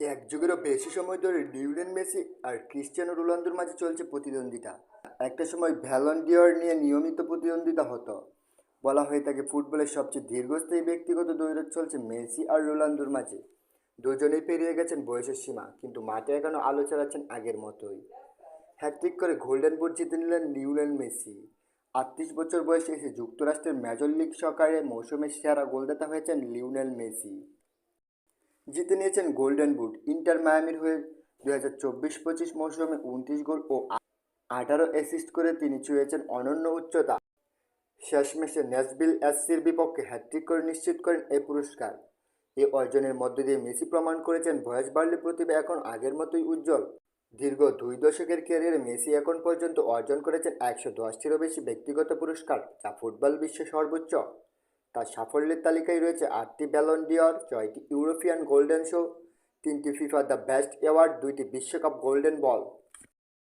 এক যুগেরও বেশি সময় ধরে লিওনেল মেসি আর ক্রিস্টিয়ানো রোনালদোর মাঝে চলছে প্রতিদ্বন্দ্বিতা। একটা সময় ভ্যালন ডিওর নিয়ে নিয়মিত প্রতিদ্বন্দ্বিতা হতো। বলা হয়ে থাকে ফুটবলের সবচেয়ে দীর্ঘস্থায়ী ব্যক্তিগত দৈরথ চলছে মেসি আর রোনালদোর মাঝে। দুজনেই পেরিয়ে গেছেন বয়সের সীমা, কিন্তু মাঠে এখনও আলো চালাচ্ছেন আগের মতোই। হ্যাট্রিক করে গোল্ডেন বুট জিতে নিলেন লিওনেল মেসি। আটত্রিশ বছর বয়সে এসে যুক্তরাষ্ট্রের মেজর লিগ সকারে মৌসুমের সেরা গোলদাতা হয়েছেন লিওনেল মেসি। জিতে নিয়েছেন গোল্ডেন বুট ইন্টার মায়ামির হয়ে দু হাজার চব্বিশ পঁচিশ মৌসুমে উনত্রিশ গোল ও আঠারো অ্যাসিস্ট করে তিনি ছুঁয়েছেন অনন্য উচ্চতা। শেষমেশে ন্যাশবিল এসসির বিপক্ষে হ্যাট্রিক করে নিশ্চিত করেন এই পুরস্কার। এই অর্জনের মধ্য দিয়ে মেসি প্রমাণ করেছেন বয়স বাড়লে প্রতিভা এখন আগের মতোই উজ্জ্বল। দীর্ঘ দুই দশকের ক্যারিয়ারে মেসি এখন পর্যন্ত অর্জন করেছেন একশো দশটিরও বেশি ব্যক্তিগত পুরস্কার, যা ফুটবল বিশ্বে সর্বোচ্চ। তার সাফল্যের তালিকায় রয়েছে আটটি ব্যালন ডিয়র ছয়টি ইউরোপিয়ান গোল্ডেন শো তিনটি ফিফা দ্য বেস্ট অ্যাওয়ার্ড দুইটি বিশ্বকাপ গোল্ডেন বল